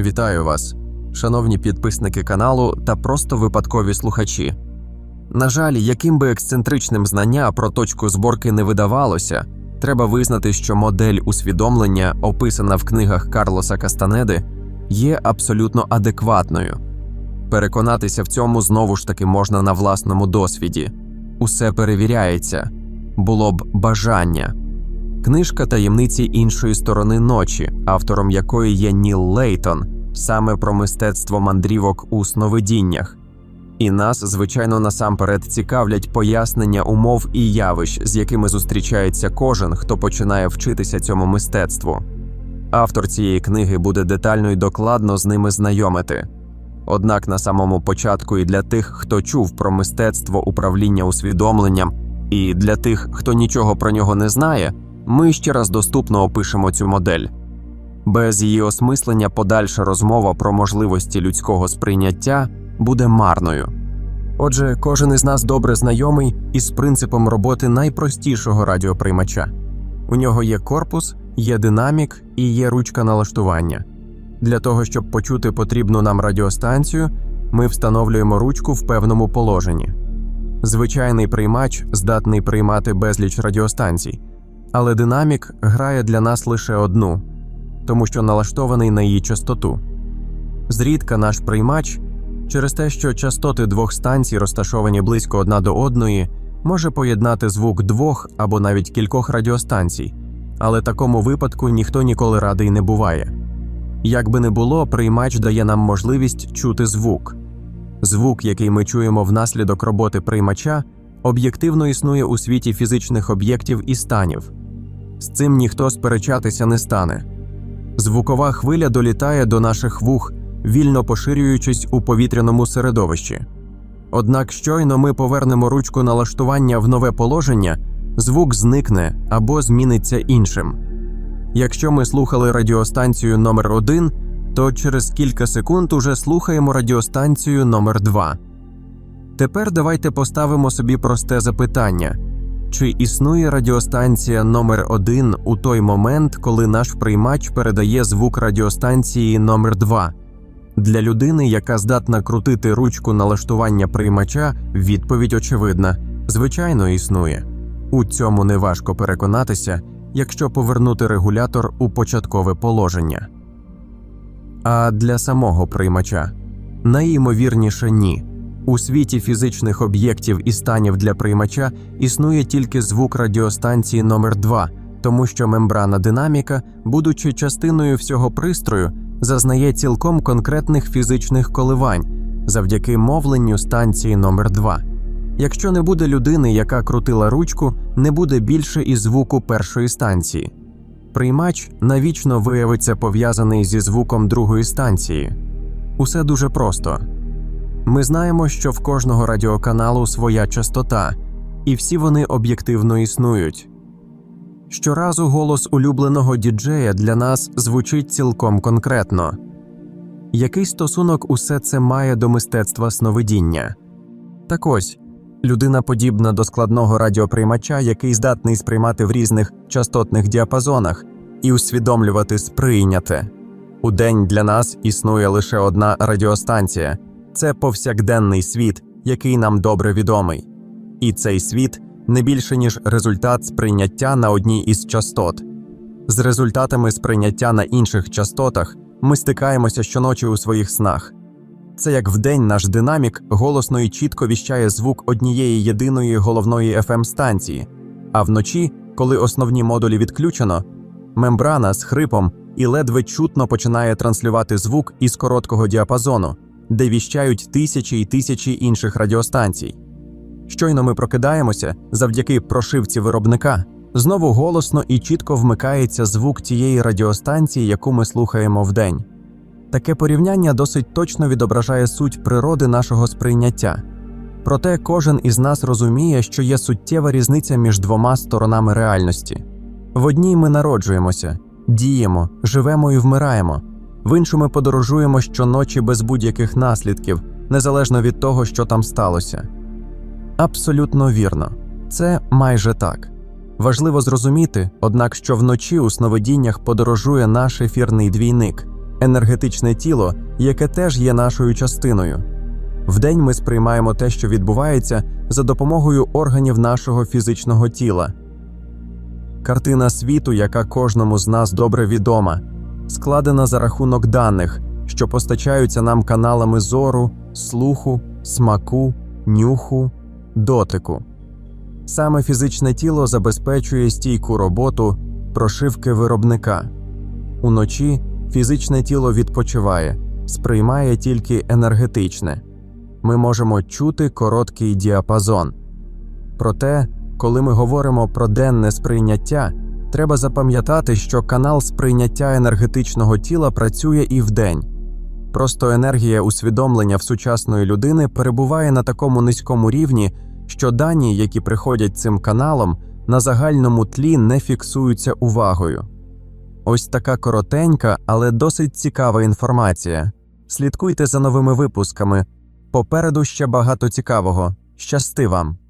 Вітаю вас, шановні підписники каналу та просто випадкові слухачі. На жаль, яким би ексцентричним знання про точку зборки не видавалося, треба визнати, що модель усвідомлення, описана в книгах Карлоса Кастанеди, є абсолютно адекватною. Переконатися в цьому знову ж таки можна на власному досвіді. Усе перевіряється, було б бажання. Книжка таємниці іншої сторони ночі, автором якої є Ніл Лейтон, саме про мистецтво мандрівок у сновидіннях. І нас, звичайно, насамперед цікавлять пояснення умов і явищ, з якими зустрічається кожен, хто починає вчитися цьому мистецтву. Автор цієї книги буде детально і докладно з ними знайомити. Однак на самому початку і для тих, хто чув про мистецтво управління усвідомленням, і для тих, хто нічого про нього не знає, ми ще раз доступно опишемо цю модель. Без її осмислення подальша розмова про можливості людського сприйняття буде марною. Отже, кожен із нас добре знайомий із принципом роботи найпростішого радіоприймача. У нього є корпус, є динамік і є ручка налаштування. Для того, щоб почути потрібну нам радіостанцію, ми встановлюємо ручку в певному положенні. Звичайний приймач здатний приймати безліч радіостанцій, але динамік грає для нас лише одну, тому що налаштований на її частоту. Зрідка наш приймач, через те, що частоти двох станцій розташовані близько одна до одної, може поєднати звук двох або навіть кількох радіостанцій, але такому випадку ніхто ніколи радий не буває. Як би не було, приймач дає нам можливість чути звук. Звук, який ми чуємо внаслідок роботи приймача, об'єктивно існує у світі фізичних об'єктів і станів. З цим ніхто сперечатися не стане. Звукова хвиля долітає до наших вух, вільно поширюючись у повітряному середовищі. Однак щойно ми повернемо ручку налаштування в нове положення, звук зникне або зміниться іншим. Якщо ми слухали радіостанцію номер 1 то через кілька секунд уже слухаємо радіостанцію номер 2 Тепер давайте поставимо собі просте запитання: чи існує радіостанція номер 1 у той момент, коли наш приймач передає звук радіостанції номер 2 Для людини, яка здатна крутити ручку налаштування приймача, відповідь очевидна: звичайно, існує. У цьому неважко переконатися, якщо повернути регулятор у початкове положення. А для самого приймача найімовірніше ні. У світі фізичних об'єктів і станів для приймача існує тільки звук радіостанції номер 2 тому що мембрана динаміка, будучи частиною всього пристрою, зазнає цілком конкретних фізичних коливань завдяки мовленню станції номер 2 Якщо не буде людини, яка крутила ручку, не буде більше і звуку першої станції. Приймач навічно виявиться пов'язаний зі звуком другої станції. Усе дуже просто. Ми знаємо, що в кожного радіоканалу своя частота, і всі вони об'єктивно існують. Щоразу голос улюбленого діджея для нас звучить цілком конкретно. Який стосунок усе це має до мистецтва сновидіння? Так ось людина подібна до складного радіоприймача, який здатний сприймати в різних частотних діапазонах і усвідомлювати сприйняте. У день для нас існує лише одна радіостанція це повсякденний світ, який нам добре відомий. І цей світ не більше ніж результат сприйняття на одній із частот. З результатами сприйняття на інших частотах ми стикаємося щоночі у своїх снах. Це як вдень наш динамік голосно і чітко віщає звук однієї єдиної головної fm станції, а вночі, коли основні модулі відключено, мембрана з хрипом і ледве чутно починає транслювати звук із короткого діапазону, де віщають тисячі і тисячі інших радіостанцій. Щойно ми прокидаємося завдяки прошивці виробника, знову голосно і чітко вмикається звук тієї радіостанції, яку ми слухаємо вдень. Таке порівняння досить точно відображає суть природи нашого сприйняття. Проте кожен із нас розуміє, що є суттєва різниця між двома сторонами реальності. В одній ми народжуємося, діємо, живемо і вмираємо, в іншу ми подорожуємо щоночі без будь-яких наслідків, незалежно від того, що там сталося. Абсолютно вірно, це майже так. Важливо зрозуміти, однак, що вночі у сновидіннях подорожує наш ефірний двійник енергетичне тіло, яке теж є нашою частиною. Вдень ми сприймаємо те, що відбувається, за допомогою органів нашого фізичного тіла. Картина світу, яка кожному з нас добре відома, складена за рахунок даних, що постачаються нам каналами зору, слуху, смаку, нюху, дотику. Саме фізичне тіло забезпечує стійку роботу прошивки виробника. Уночі фізичне тіло відпочиває, сприймає тільки енергетичне. Ми можемо чути короткий діапазон. Проте, коли ми говоримо про денне сприйняття, треба запам'ятати, що канал сприйняття енергетичного тіла працює і вдень. Просто енергія усвідомлення в сучасної людини перебуває на такому низькому рівні, що дані, які приходять цим каналом, на загальному тлі не фіксуються увагою. Ось така коротенька, але досить цікава інформація. Слідкуйте за новими випусками. Попереду ще багато цікавого. Щасти вам!